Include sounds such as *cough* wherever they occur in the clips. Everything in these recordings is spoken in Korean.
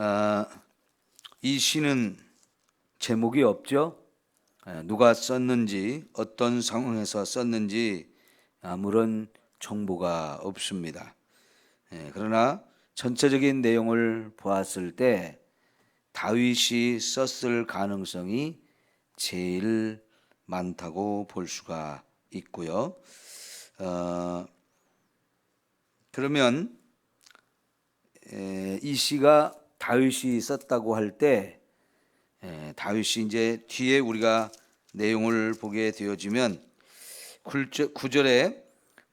아, 이 시는 제목이 없죠. 예, 누가 썼는지 어떤 상황에서 썼는지 아무런 정보가 없습니다. 예, 그러나 전체적인 내용을 보았을 때 다윗이 썼을 가능성이 제일 많다고 볼 수가 있고요. 어, 그러면 에, 이 시가 다윗이 썼다고 할 때 다윗이 이제 뒤에 우리가 내용을 보게 되어지면 구절에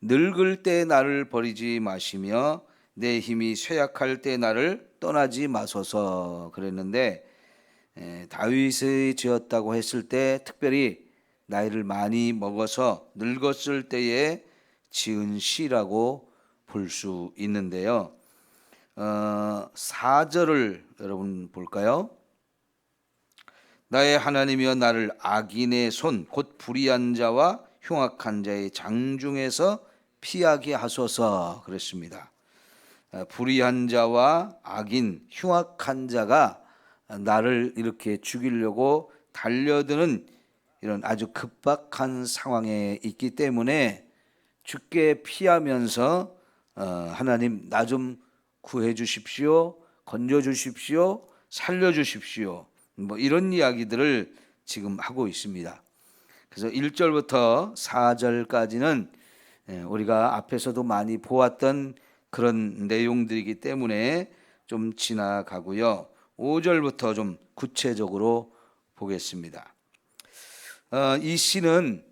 늙을 때 나를 버리지 마시며 내 힘이 쇠약할 때 나를 떠나지 마소서 그랬는데 에, 다윗이 지었다고 했을 때 특별히 나이를 많이 먹어서 늙었을 때에 지은 시라고 볼 수 있는데요. 어, 4절을 여러분 볼까요? 나의 하나님이여 나를 악인의 손 곧 불의한 자와 흉악한 자의 장중에서 피하게 하소서 그랬습니다. 어, 불의한 자와 악인 흉악한 자가 나를 이렇게 죽이려고 달려드는 이런 아주 급박한 상황에 있기 때문에 죽게 피하면서 어, 하나님 나 좀 구해 주십시오, 건져 주십시오, 살려 주십시오. 뭐 이런 이야기들을 지금 하고 있습니다. 그래서 1절부터 4절까지는 예, 우리가 앞에서도 많이 보았던 그런 내용들이기 때문에 좀 지나가고요. 5절부터 좀 구체적으로 보겠습니다. 어, 이 시는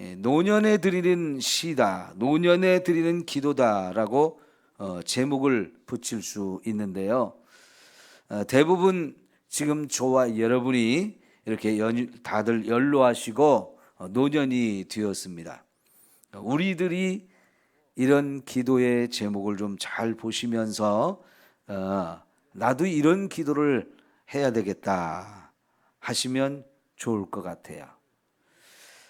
예, 노년에 드리는 시다, 노년에 드리는 기도다라고 어, 제목을 붙일 수 있는데요. 어, 대부분 지금 저와 여러분이 이렇게 연, 다들 연로하시고 어, 노년이 되었습니다. 우리들이 이런 기도의 제목을 좀 잘 보시면서 어, 나도 이런 기도를 해야 되겠다 하시면 좋을 것 같아요.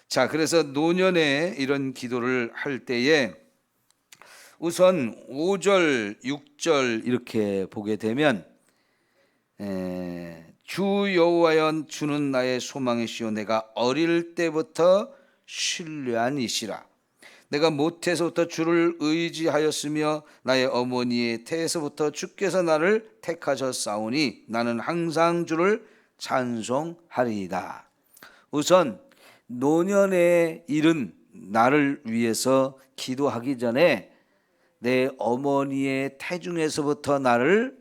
자, 그래서 노년에 이런 기도를 할 때에 우선 5절, 6절 이렇게 보게 되면 에, 주 여호와여 주는 나의 소망이시요 내가 어릴 때부터 신뢰한 이시라 내가 모태에서부터 주를 의지하였으며 나의 어머니의 태에서부터 주께서 나를 택하셨사오니 나는 항상 주를 찬송하리이다. 우선 노년에 이른 나를 위해서 기도하기 전에 내 어머니의 태중에서부터 나를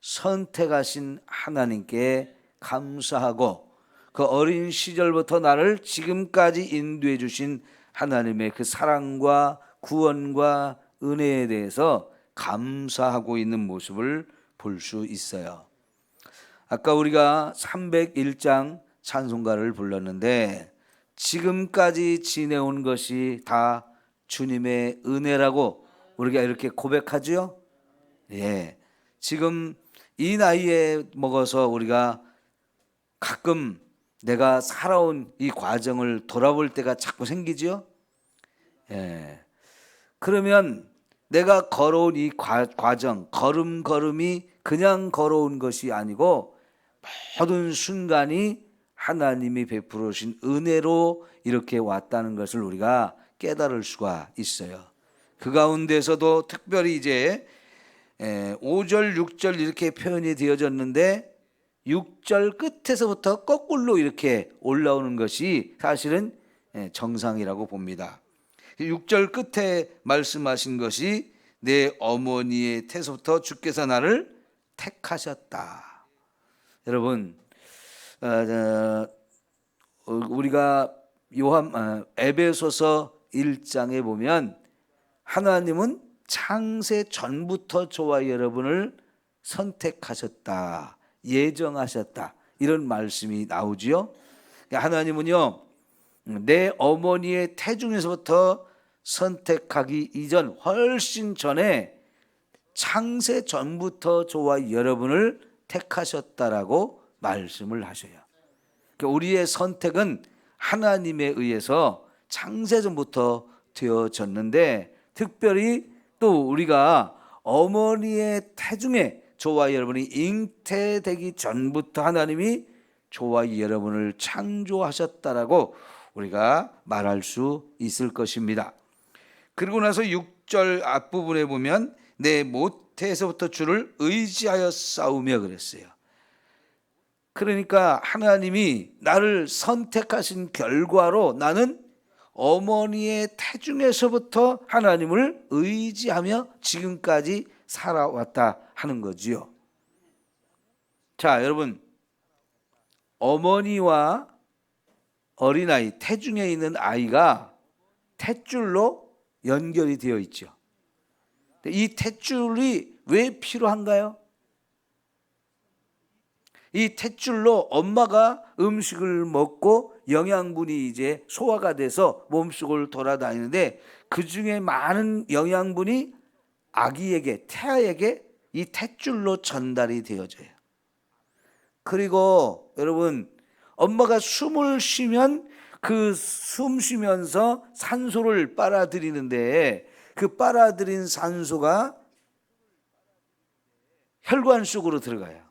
선택하신 하나님께 감사하고 그 어린 시절부터 나를 지금까지 인도해 주신 하나님의 그 사랑과 구원과 은혜에 대해서 감사하고 있는 모습을 볼 수 있어요. 아까 우리가 301장 찬송가를 불렀는데 지금까지 지내온 것이 다 주님의 은혜라고 우리가 이렇게 고백하지요? 예. 지금 이 나이에 먹어서 우리가 가끔 내가 살아온 이 과정을 돌아볼 때가 자꾸 생기지요? 예. 그러면 내가 걸어온 이 과, 과정, 걸음걸음이 그냥 걸어온 것이 아니고 모든 순간이 하나님이 베풀어 주신 은혜로 이렇게 왔다는 것을 우리가 깨달을 수가 있어요. 그 가운데서도 특별히 이제 5절, 6절 이렇게 표현이 되어졌는데 6절 끝에서부터 거꾸로 이렇게 올라오는 것이 사실은 정상이라고 봅니다. 6절 끝에 말씀하신 것이 내 어머니의 태서부터 주께서 나를 택하셨다. 여러분, 어, 우리가 요한 어, 에베소서 1장에 보면 하나님은 창세 전부터 저와 여러분을 선택하셨다. 예정하셨다. 이런 말씀이 나오지요. 그러니까 하나님은요, 내 어머니의 태중에서부터 선택하기 이전, 훨씬 전에 창세 전부터 저와 여러분을 택하셨다라고 말씀을 하셔요. 그러니까 우리의 선택은 하나님에 의해서 창세 전부터 되어졌는데 특별히 또 우리가 어머니의 태중에 저와 여러분이 잉태되기 전부터 하나님이 저와 여러분을 창조하셨다라고 우리가 말할 수 있을 것입니다. 그리고 나서 6절 앞부분에 보면 내 모태에서부터 주를 의지하여 싸우며 그랬어요. 그러니까 하나님이 나를 선택하신 결과로 나는 어머니의 태중에서부터 하나님을 의지하며 지금까지 살아왔다 하는 거지요. 자, 여러분. 어머니와 어린아이, 태중에 있는 아이가 탯줄로 연결이 되어 있죠. 이 탯줄이 왜 필요한가요? 이 탯줄로 엄마가 음식을 먹고 영양분이 이제 소화가 돼서 몸속을 돌아다니는데 그 중에 많은 영양분이 아기에게 태아에게 이 탯줄로 전달이 되어져요. 그리고 여러분 엄마가 숨을 쉬면 그 숨 쉬면서 산소를 빨아들이는데 그 빨아들인 산소가 혈관 속으로 들어가요.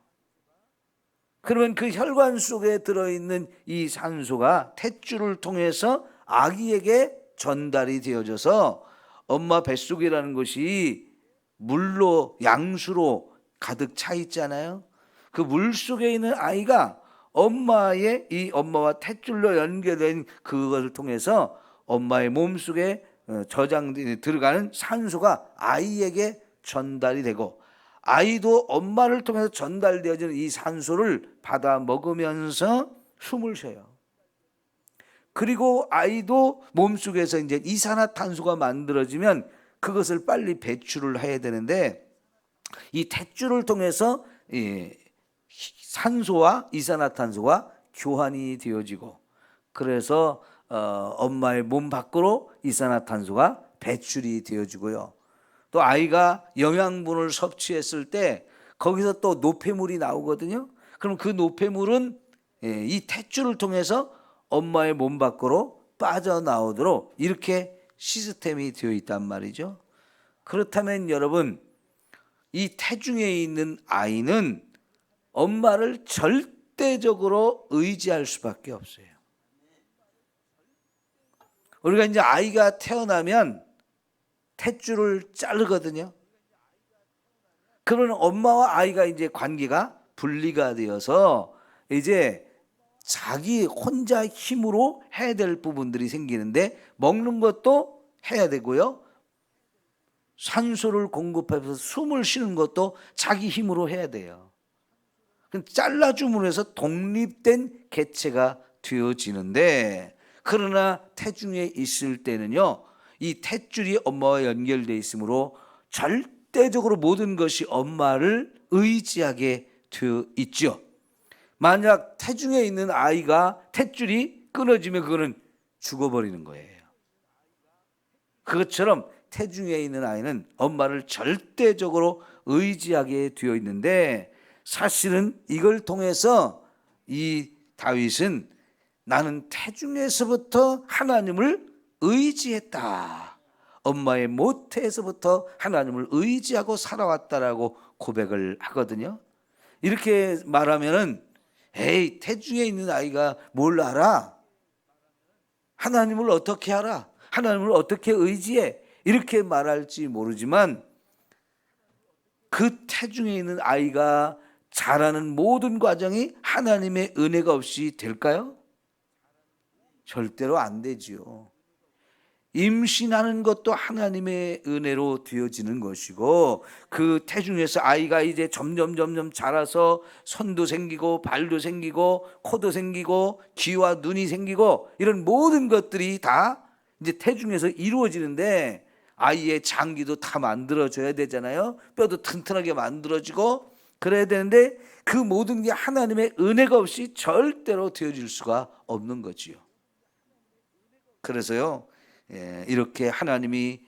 그러면 그 혈관 속에 들어있는 이 산소가 탯줄을 통해서 아기에게 전달이 되어져서 엄마 뱃속이라는 것이 물로 양수로 가득 차 있잖아요. 그 물 속에 있는 아이가 엄마의 이 엄마와 탯줄로 연결된 그것을 통해서 엄마의 몸 속에 어, 저장 들어가는 산소가 아이에게 전달이 되고 아이도 엄마를 통해서 전달되어지는 이 산소를 받아 먹으면서 숨을 쉬어요. 그리고 아이도 몸속에서 이제 이산화탄소가 만들어지면 그것을 빨리 배출을 해야 되는데 이 탯줄을 통해서 이 산소와 이산화탄소가 교환이 되어지고 그래서 어, 엄마의 몸 밖으로 이산화탄소가 배출이 되어지고요. 또 아이가 영양분을 섭취했을 때 거기서 또 노폐물이 나오거든요. 그럼 그 노폐물은 예, 이 탯줄을 통해서 엄마의 몸 밖으로 빠져나오도록 이렇게 시스템이 되어 있단 말이죠. 그렇다면 여러분 이 태중에 있는 아이는 엄마를 절대적으로 의지할 수밖에 없어요. 우리가 이제 아이가 태어나면 탯줄을 자르거든요. 그러면 엄마와 아이가 이제 관계가 분리가 되어서 이제 자기 혼자 힘으로 해야 될 부분들이 생기는데 먹는 것도 해야 되고요. 산소를 공급해서 숨을 쉬는 것도 자기 힘으로 해야 돼요. 잘라줌으로 해서 독립된 개체가 되어지는데 그러나 태중에 있을 때는요. 이 탯줄이 엄마와 연결되어 있으므로 절대적으로 모든 것이 엄마를 의지하게 되어 있죠. 만약 태중에 있는 아이가 탯줄이 끊어지면 그거는 죽어버리는 거예요. 그것처럼 태중에 있는 아이는 엄마를 절대적으로 의지하게 되어 있는데 사실은 이걸 통해서 이 다윗은 나는 태중에서부터 하나님을 의지했다. 엄마의 모태에서부터 하나님을 의지하고 살아왔다라고 고백을 하거든요. 이렇게 말하면은 에이 태중에 있는 아이가 뭘 알아? 하나님을 어떻게 알아? 하나님을 어떻게 의지해? 이렇게 말할지 모르지만 그 태중에 있는 아이가 자라는 모든 과정이 하나님의 은혜가 없이 될까요? 절대로 안 되지요. 임신하는 것도 하나님의 은혜로 되어지는 것이고 그 태중에서 아이가 이제 점점 점점 자라서 손도 생기고 발도 생기고 코도 생기고 귀와 눈이 생기고 이런 모든 것들이 다 이제 태중에서 이루어지는데 아이의 장기도 다 만들어져야 되잖아요. 뼈도 튼튼하게 만들어지고 그래야 되는데 그 모든 게 하나님의 은혜가 없이 절대로 되어질 수가 없는 거지요. 그래서요. 예, 이렇게 하나님이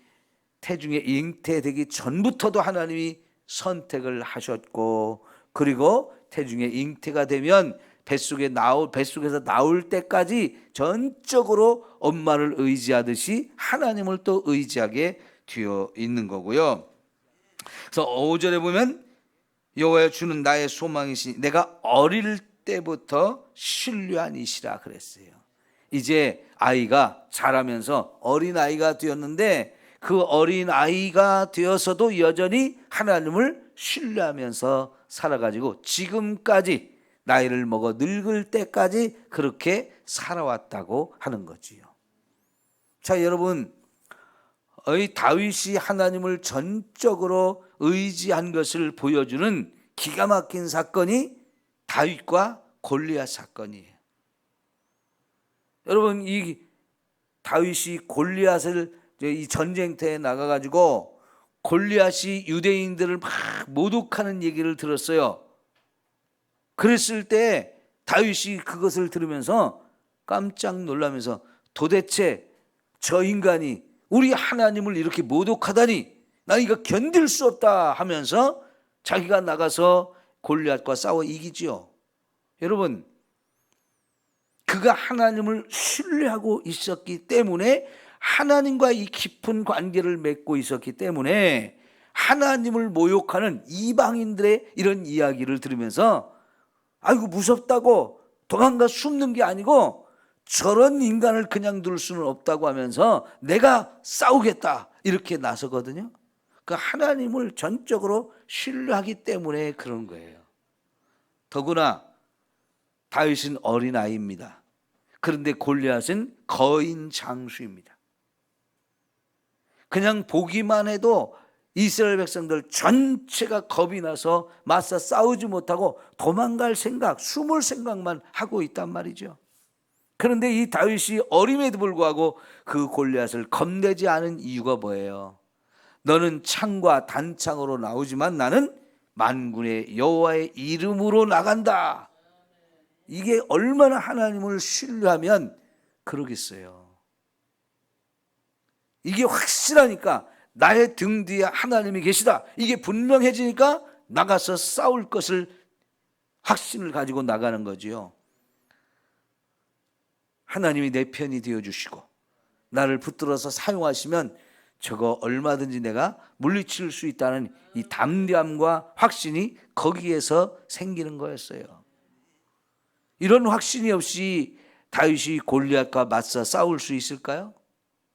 태중에 잉태되기 전부터도 하나님이 선택을 하셨고 그리고 태중에 잉태가 되면 뱃속에 나올 뱃속에서 나올 때까지 전적으로 엄마를 의지하듯이 하나님을 또 의지하게 되어 있는 거고요. 그래서 5절에 보면 여호와여 주는 나의 소망이시니 내가 어릴 때부터 신뢰한 이시라 그랬어요. 이제 아이가 자라면서 어린 아이가 되었는데 그 어린 아이가 되어서도 여전히 하나님을 신뢰하면서 살아가지고 지금까지 나이를 먹어 늙을 때까지 그렇게 살아왔다고 하는 거지요. 자, 여러분, 의 다윗이 하나님을 전적으로 의지한 것을 보여주는 기가 막힌 사건이 다윗과 골리앗 사건이에요. 여러분 이 다윗이 골리앗을 이 전쟁터에 나가 가지고 골리앗이 유대인들을 막 모독하는 얘기를 들었어요. 그랬을 때 다윗이 그것을 들으면서 깜짝 놀라면서 도대체 저 인간이 우리 하나님을 이렇게 모독하다니 나 이거 견딜 수 없다 하면서 자기가 나가서 골리앗과 싸워 이기지요. 여러분 그가 하나님을 신뢰하고 있었기 때문에 하나님과 이 깊은 관계를 맺고 있었기 때문에 하나님을 모욕하는 이방인들의 이런 이야기를 들으면서 아이고 무섭다고 도망가 숨는 게 아니고 저런 인간을 그냥 둘 수는 없다고 하면서 내가 싸우겠다 이렇게 나서거든요. 그 하나님을 전적으로 신뢰하기 때문에 그런 거예요. 더구나 다윗은 어린 아이입니다. 그런데 골리앗은 거인 장수입니다. 그냥 보기만 해도 이스라엘 백성들 전체가 겁이 나서 맞서 싸우지 못하고 도망갈 생각, 숨을 생각만 하고 있단 말이죠. 그런데 이 다윗이 어림에도 불구하고 그 골리앗을 겁내지 않은 이유가 뭐예요? 너는 창과 단창으로 나오지만 나는 만군의 여호와의 이름으로 나간다. 이게 얼마나 하나님을 신뢰하면 그러겠어요. 이게 확실하니까 나의 등 뒤에 하나님이 계시다. 이게 분명해지니까 나가서 싸울 것을 확신을 가지고 나가는 거지요. 하나님이 내 편이 되어 주시고 나를 붙들어서 사용하시면 저거 얼마든지 내가 물리칠 수 있다는 이 담대함과 확신이 거기에서 생기는 거였어요. 이런 확신이 없이 다윗이 골리앗과 맞서 싸울 수 있을까요?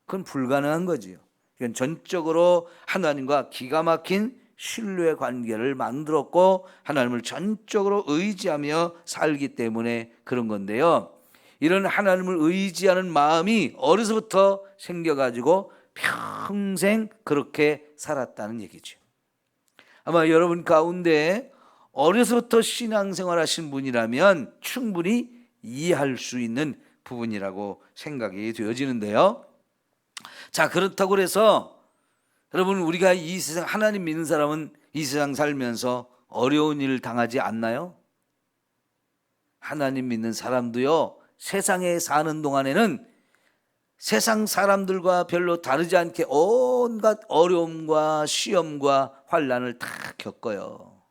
그건 불가능한 거지요. 이건 전적으로 하나님과 기가 막힌 신뢰 관계를 만들었고 하나님을 전적으로 의지하며 살기 때문에 그런 건데요. 이런 하나님을 의지하는 마음이 어려서부터 생겨가지고 평생 그렇게 살았다는 얘기죠. 아마 여러분 가운데 어려서부터 신앙생활 하신 분이라면 충분히 이해할 수 있는 부분이라고 생각이 되어지는데요. 자, 그렇다고 해서 여러분 우리가 이 세상 하나님 믿는 사람은 이 세상 살면서 어려운 일을 당하지 않나요? 하나님 믿는 사람도요. 세상에 사는 동안에는 세상 사람들과 별로 다르지 않게 온갖 어려움과 시험과 환란을 다 겪어요.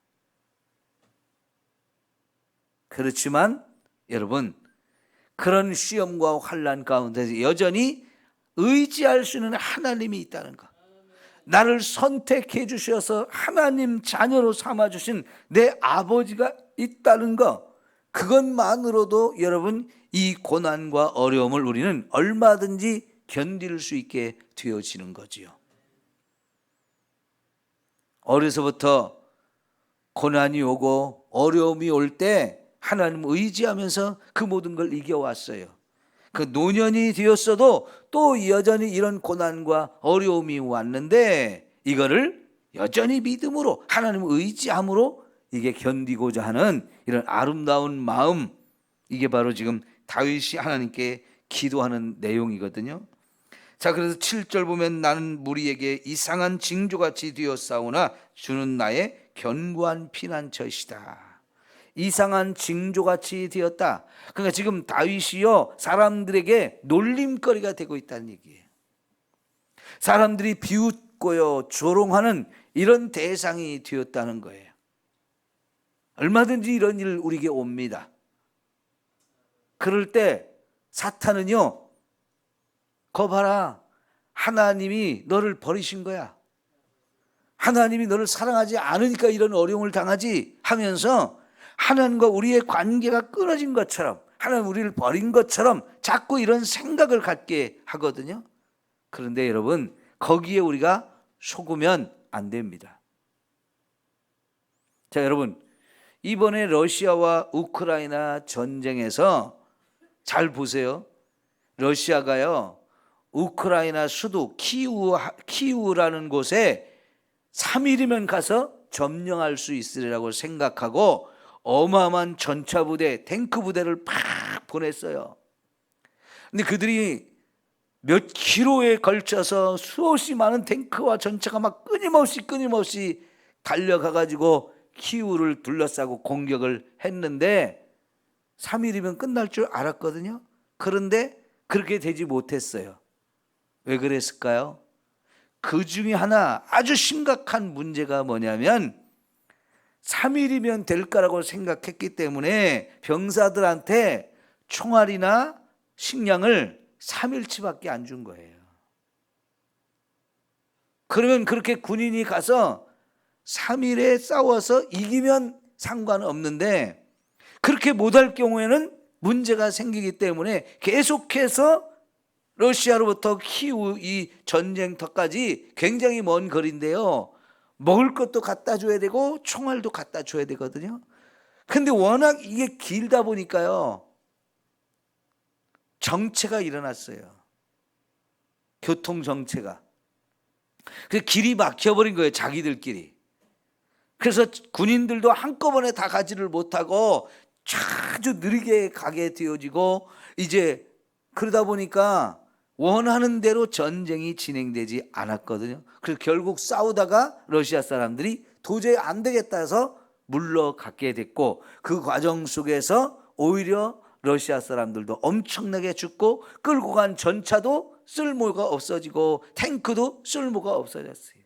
그렇지만 여러분 그런 시험과 환란 가운데 여전히 의지할 수 있는 하나님이 있다는 것. 나를 선택해 주셔서 하나님 자녀로 삼아 주신 내 아버지가 있다는 것. 그것만으로도 여러분 이 고난과 어려움을 우리는 얼마든지 견딜 수 있게 되어지는 거지요. 어려서부터 고난이 오고 어려움이 올 때 하나님 의지하면서 그 모든 걸 이겨왔어요. 그 노년이 되었어도 또 여전히 이런 고난과 어려움이 왔는데 이거를 여전히 믿음으로 하나님 의지함으로 이게 견디고자 하는 이런 아름다운 마음 이게 바로 지금 다윗이 하나님께 기도하는 내용이거든요. 자, 그래서 7절 보면 나는 무리에게 이상한 징조같이 되었사오나 주는 나의 견고한 피난처시다. 이상한 징조같이 되었다. 그러니까 지금 다윗이요 사람들에게 놀림거리가 되고 있다는 얘기예요. 사람들이 비웃고요 조롱하는 이런 대상이 되었다는 거예요. 얼마든지 이런 일 우리에게 옵니다. 그럴 때 사탄은요, 거 봐라. 하나님이 너를 버리신 거야. 하나님이 너를 사랑하지 않으니까 이런 어려움을 당하지 하면서 하나님과 우리의 관계가 끊어진 것처럼 하나님 우리를 버린 것처럼 자꾸 이런 생각을 갖게 하거든요. 그런데 여러분 거기에 우리가 속으면 안 됩니다. 자, 여러분 이번에 러시아와 우크라이나 전쟁에서 잘 보세요. 러시아가요. 우크라이나 수도 키우 키우라는 곳에 3일이면 가서 점령할 수 있으리라고 생각하고 어마어마한 전차 부대, 탱크 부대를 팍 보냈어요. 근데 그들이 몇 킬로에 걸쳐서 수없이 많은 탱크와 전차가 막 끊임없이 끊임없이 달려가 가지고 키우를 둘러싸고 공격을 했는데 3일이면 끝날 줄 알았거든요. 그런데 그렇게 되지 못했어요. 왜 그랬을까요? 그 중에 하나 아주 심각한 문제가 뭐냐면 3일이면 될 거라고 생각했기 때문에 병사들한테 총알이나 식량을 3일치밖에 안 준 거예요. 그러면 그렇게 군인이 가서 3일에 싸워서 이기면 상관은 없는데 그렇게 못할 경우에는 문제가 생기기 때문에 계속해서 러시아로부터 키우 이 전쟁터까지 굉장히 먼 거리인데요. 먹을 것도 갖다 줘야 되고 총알도 갖다 줘야 되거든요. 근데 워낙 이게 길다 보니까요. 정체가 일어났어요. 교통 정체가. 그 길이 막혀버린 거예요. 자기들끼리. 그래서 군인들도 한꺼번에 다 가지를 못하고 아주 느리게 가게 되어지고 이제 그러다 보니까 원하는 대로 전쟁이 진행되지 않았거든요. 그래서 결국 싸우다가 러시아 사람들이 도저히 안 되겠다 해서 물러가게 됐고 그 과정 속에서 오히려 러시아 사람들도 엄청나게 죽고 끌고 간 전차도 쓸모가 없어지고 탱크도 쓸모가 없어졌어요.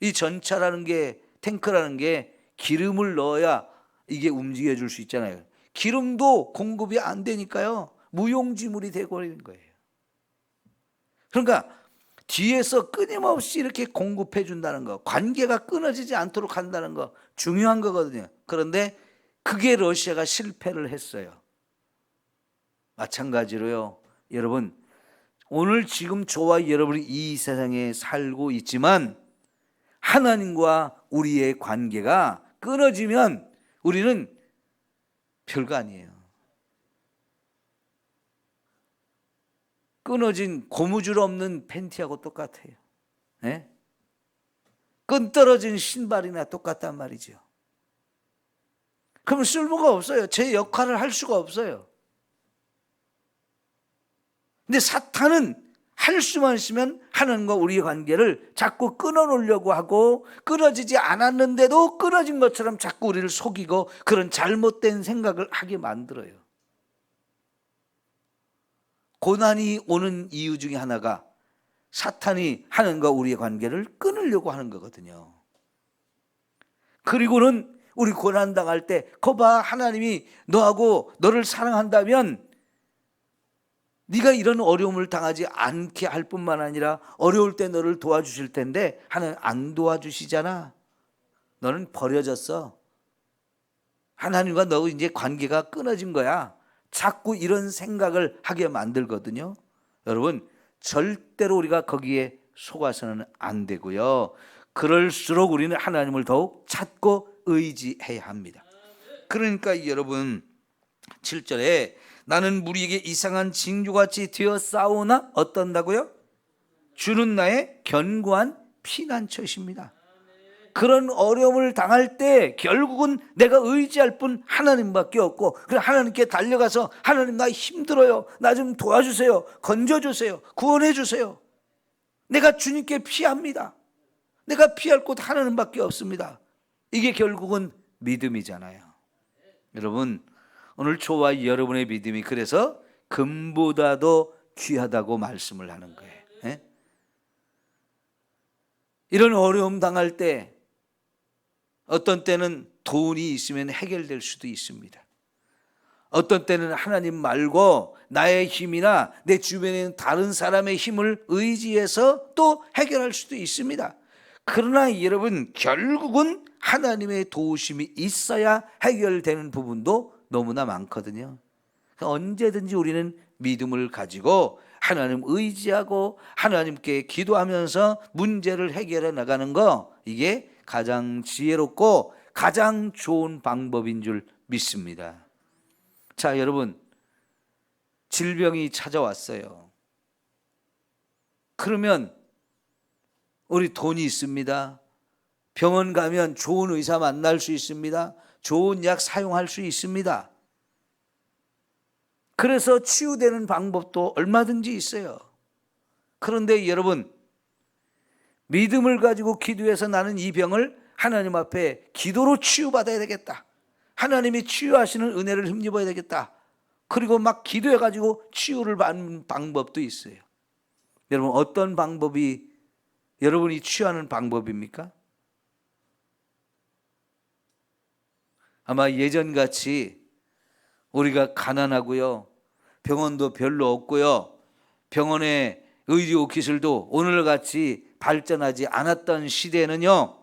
이 전차라는 게 탱크라는 게 기름을 넣어야 이게 움직여 줄 수 있잖아요. 기름도 공급이 안 되니까요. 무용지물이 되어버리는 거예요. 그러니까 뒤에서 끊임없이 이렇게 공급해 준다는 거, 관계가 끊어지지 않도록 한다는 거 중요한 거거든요. 그런데 그게 러시아가 실패를 했어요. 마찬가지로요. 여러분, 오늘 지금 저와 여러분이 이 세상에 살고 있지만 하나님과 우리의 관계가 끊어지면 우리는 별거 아니에요. 끊어진 고무줄 없는 팬티하고 똑같아요. 네? 끈 떨어진 신발이나 똑같단 말이죠. 그럼 쓸모가 없어요. 제 역할을 할 수가 없어요. 근데 사탄은 할 수만 있으면 하나님과 우리의 관계를 자꾸 끊어놓으려고 하고 끊어지지 않았는데도 끊어진 것처럼 자꾸 우리를 속이고 그런 잘못된 생각을 하게 만들어요. 고난이 오는 이유 중에 하나가 사탄이 하나님과 우리의 관계를 끊으려고 하는 거거든요. 그리고는 우리 고난 당할 때 거봐 하나님이 너하고 너를 사랑한다면 네가 이런 어려움을 당하지 않게 할 뿐만 아니라 어려울 때 너를 도와주실 텐데 하나님 안 도와주시잖아. 너는 버려졌어. 하나님과 너 이제 관계가 끊어진 거야. 자꾸 이런 생각을 하게 만들거든요. 여러분, 절대로 우리가 거기에 속아서는 안 되고요. 그럴수록 우리는 하나님을 더욱 찾고 의지해야 합니다. 그러니까 여러분, 7절에 나는 무리에게 이상한 징조같이 되어 싸우나 어떤다고요? 주는 나의 견고한 피난처십니다. 그런 어려움을 당할 때 결국은 내가 의지할 분 하나님밖에 없고 그래 하나님께 달려가서 하나님 나 힘들어요. 나 좀 도와주세요. 건져주세요. 구원해주세요. 내가 주님께 피합니다. 내가 피할 곳 하나님밖에 없습니다. 이게 결국은 믿음이잖아요. 여러분 오늘 저와 여러분의 믿음이 그래서 금보다도 귀하다고 말씀을 하는 거예요. 예? 이런 어려움 당할 때 어떤 때는 돈이 있으면 해결될 수도 있습니다. 어떤 때는 하나님 말고 나의 힘이나 내 주변에 있는 다른 사람의 힘을 의지해서 또 해결할 수도 있습니다. 그러나 여러분 결국은 하나님의 도우심이 있어야 해결되는 부분도 너무나 많거든요. 그러니까 언제든지 우리는 믿음을 가지고 하나님 의지하고 하나님께 기도하면서 문제를 해결해 나가는 거 이게 가장 지혜롭고 가장 좋은 방법인 줄 믿습니다. 자, 여러분 질병이 찾아왔어요. 그러면 우리 돈이 있습니다. 병원 가면 좋은 의사 만날 수 있습니다. 좋은 약 사용할 수 있습니다. 그래서 치유되는 방법도 얼마든지 있어요. 그런데 여러분, 믿음을 가지고 기도해서 나는 이 병을 하나님 앞에 기도로 치유받아야 되겠다. 하나님이 치유하시는 은혜를 힘입어야 되겠다. 그리고 막 기도해 가지고 치유를 받는 방법도 있어요. 여러분 어떤 방법이 여러분이 취하는 방법입니까? 아마 예전 같이 우리가 가난하고요. 병원도 별로 없고요. 병원의 의료 기술도 오늘 같이 발전하지 않았던 시대에는요.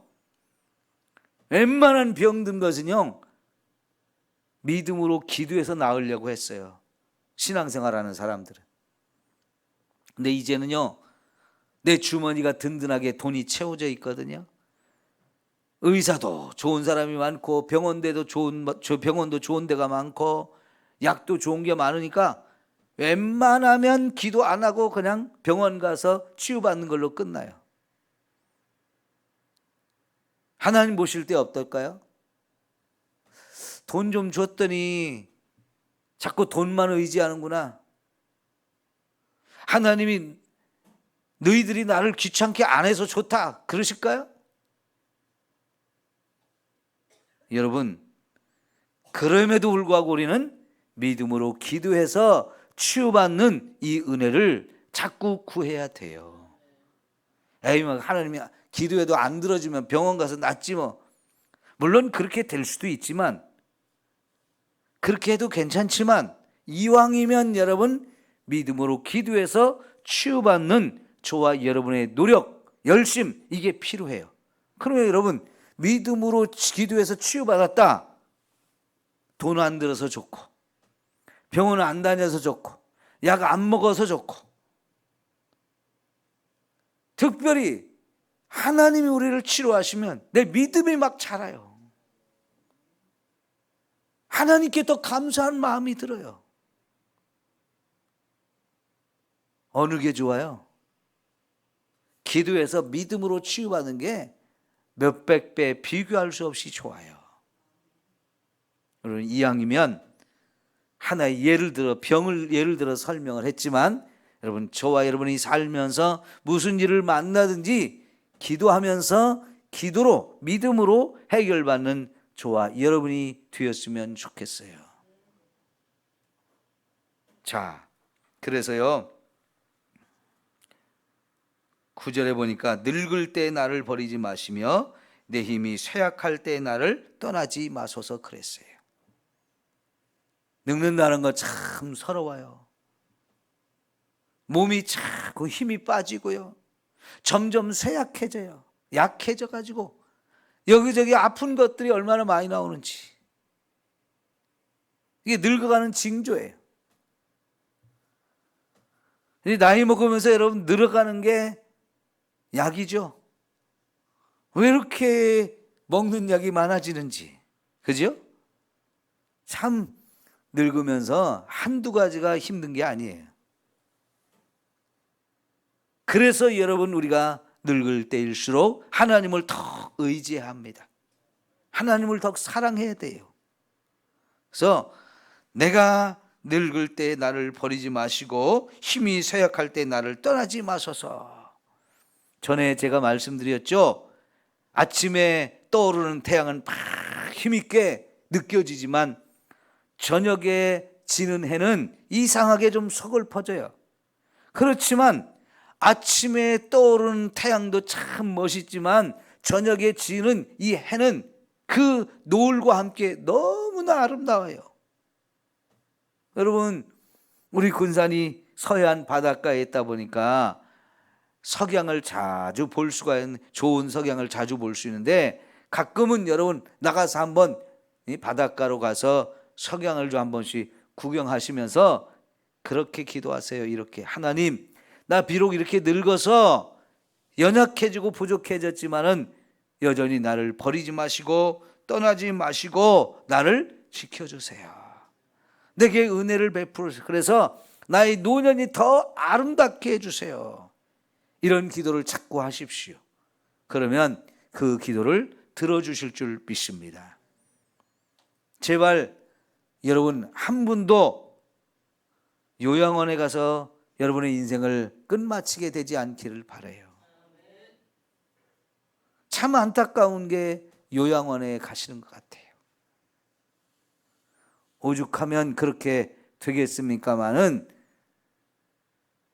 웬만한 병든 것은요. 믿음으로 기도해서 나으려고 했어요. 신앙생활 하는 사람들은. 근데 이제는요. 내 주머니가 든든하게 돈이 채워져 있거든요. 의사도 좋은 사람이 많고 병원대도 좋은 저 병원도 좋은 데가 많고 약도 좋은 게 많으니까 웬만하면 기도 안 하고 그냥 병원 가서 치유받는 걸로 끝나요. 하나님 보실 때 어떨까요? 돈 좀 줬더니 자꾸 돈만 의지하는구나. 하나님이 너희들이 나를 귀찮게 안 해서 좋다. 그러실까요? 여러분, 그럼에도 불구하고 우리는 믿음으로 기도해서 치유받는 이 은혜를 자꾸 구해야 돼요. 에이, 뭐 하나님이 기도해도 안 들어주면 병원 가서 낫지 뭐. 물론 그렇게 될 수도 있지만, 그렇게 해도 괜찮지만, 이왕이면 여러분 믿음으로 기도해서 치유받는 저와 여러분의 노력, 열심, 이게 필요해요. 그러면 여러분, 믿음으로 기도해서 치유받았다. 돈 안 들어서 좋고, 병원 안 다녀서 좋고, 약 안 먹어서 좋고, 특별히 하나님이 우리를 치료하시면 내 믿음이 막 자라요. 하나님께 더 감사한 마음이 들어요. 어느 게 좋아요? 기도해서 믿음으로 치유받는 게 몇백 배 비교할 수 없이 좋아요. 여러분 이왕이면 하나의 예를 들어 병을 예를 들어 설명을 했지만 여러분 저와 여러분이 살면서 무슨 일을 만나든지 기도하면서 기도로 믿음으로 해결받는 저와 여러분이 되었으면 좋겠어요. 자, 그래서요. 구절에 보니까 늙을 때 나를 버리지 마시며 내 힘이 쇠약할 때 나를 떠나지 마소서 그랬어요. 늙는다는 거 참 서러워요. 몸이 자꾸 힘이 빠지고요. 점점 쇠약해져요. 약해져 가지고 여기저기 아픈 것들이 얼마나 많이 나오는지. 이게 늙어가는 징조예요. 나이 먹으면서 여러분 늘어가는 게 약이죠. 왜 이렇게 먹는 약이 많아지는지. 그죠? 참 늙으면서 한두 가지가 힘든 게 아니에요. 그래서 여러분 우리가 늙을 때일수록 하나님을 더 의지해야 합니다. 하나님을 더 사랑해야 돼요. 그래서 내가 늙을 때 나를 버리지 마시고 힘이 쇠약할 때 나를 떠나지 마소서. 전에 제가 말씀드렸죠. 아침에 떠오르는 태양은 막 힘있게 느껴지지만 저녁에 지는 해는 이상하게 좀 서글퍼져요. 그렇지만 아침에 떠오르는 태양도 참 멋있지만 저녁에 지는 이 해는 그 노을과 함께 너무나 아름다워요. 여러분, 우리 군산이 서해안 바닷가에 있다 보니까 석양을 자주 볼 수가 있는 좋은 석양을 자주 볼 수 있는데 가끔은 여러분 나가서 한번 이 바닷가로 가서 석양을 좀 한 번씩 구경하시면서 그렇게 기도하세요. 이렇게 하나님 나 비록 이렇게 늙어서 연약해지고 부족해졌지만은 여전히 나를 버리지 마시고 떠나지 마시고 나를 지켜주세요. 내게 은혜를 베풀으세요. 그래서 나의 노년이 더 아름답게 해주세요. 이런 기도를 자꾸 하십시오. 그러면 그 기도를 들어주실 줄 믿습니다. 제발 여러분 한 분도 요양원에 가서 여러분의 인생을 끝마치게 되지 않기를 바래요. 참 안타까운 게 요양원에 가시는 것 같아요. 오죽하면 그렇게 되겠습니까마는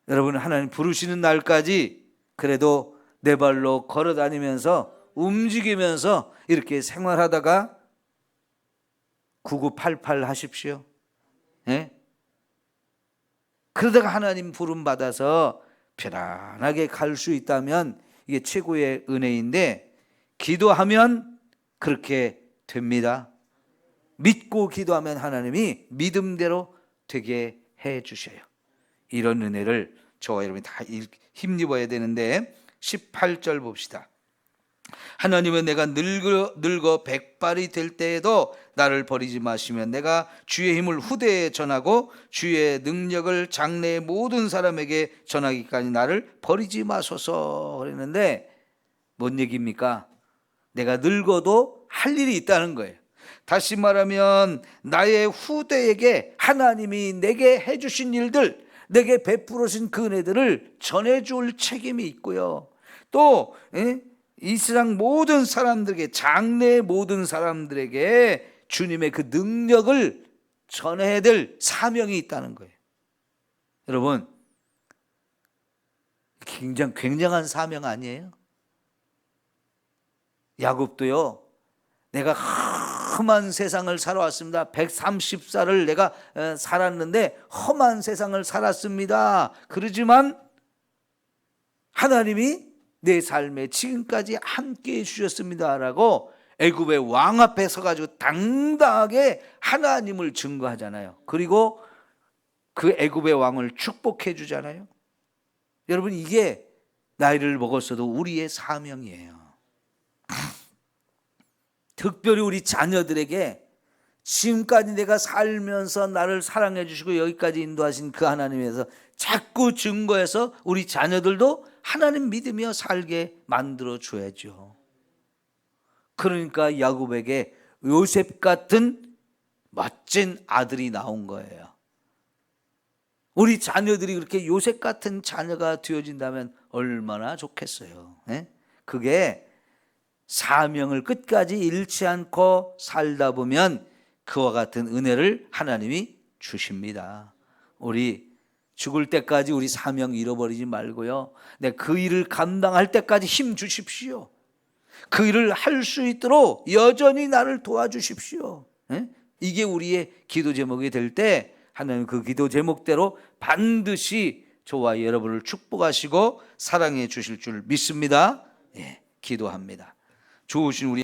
여러분 하나님 부르시는 날까지 그래도 내 발로 걸어 다니면서 움직이면서 이렇게 생활하다가 9988 하십시오. 예? 그러다가 하나님 부름 받아서 편안하게 갈 수 있다면 이게 최고의 은혜인데 기도하면 그렇게 됩니다. 믿고 기도하면 하나님이 믿음대로 되게 해 주셔요. 이런 은혜를 저와 여러분이 다 힘입어야 되는데 18절 봅시다. 하나님은 내가 늙어, 늙어 백발이 될 때에도 나를 버리지 마시면 내가 주의 힘을 후대에 전하고 주의 능력을 장래의 모든 사람에게 전하기까지 나를 버리지 마소서 그랬는데 뭔 얘기입니까? 내가 늙어도 할 일이 있다는 거예요. 다시 말하면 나의 후대에게 하나님이 내게 해주신 일들, 내게 베풀어진 그 은혜들을 전해줄 책임이 있고요. 또 예? 이 세상 모든 사람들에게 장래 모든 사람들에게 주님의 그 능력을 전해야 될 사명이 있다는 거예요. 여러분 굉장히 굉장한 사명 아니에요? 야곱도요. 내가 험한 세상을 살아왔습니다. 130살을 내가 어, 살았는데 험한 세상을 살았습니다. 그러지만 하나님이 내 삶에 지금까지 함께 해 주셨습니다라고 애굽의 왕 앞에 서 가지고 당당하게 하나님을 증거하잖아요. 그리고 그 애굽의 왕을 축복해 주잖아요. 여러분 이게 나이를 먹었어도 우리의 사명이에요. *laughs* 특별히 우리 자녀들에게 지금까지 내가 살면서 나를 사랑해 주시고 여기까지 인도하신 그 하나님에서 자꾸 증거해서 우리 자녀들도 하나님 믿으며 살게 만들어 줘야죠. 그러니까 야곱에게 요셉 같은 멋진 아들이 나온 거예요. 우리 자녀들이 그렇게 요셉 같은 자녀가 되어진다면 얼마나 좋겠어요. 예? 그게 사명을 끝까지 잃지 않고 살다 보면 그와 같은 은혜를 하나님이 주십니다. 우리 죽을 때까지 우리 사명 잃어버리지 말고요. 네, 그 일을 감당할 때까지 힘 주십시오. 그 일을 할 수 있도록 여전히 나를 도와주십시오. 예? 이게 우리의 기도 제목이 될 때 하나님 그 기도 제목대로 반드시 저와 여러분을 축복하시고 사랑해 주실 줄 믿습니다. 예, 기도합니다. 좋으신 우리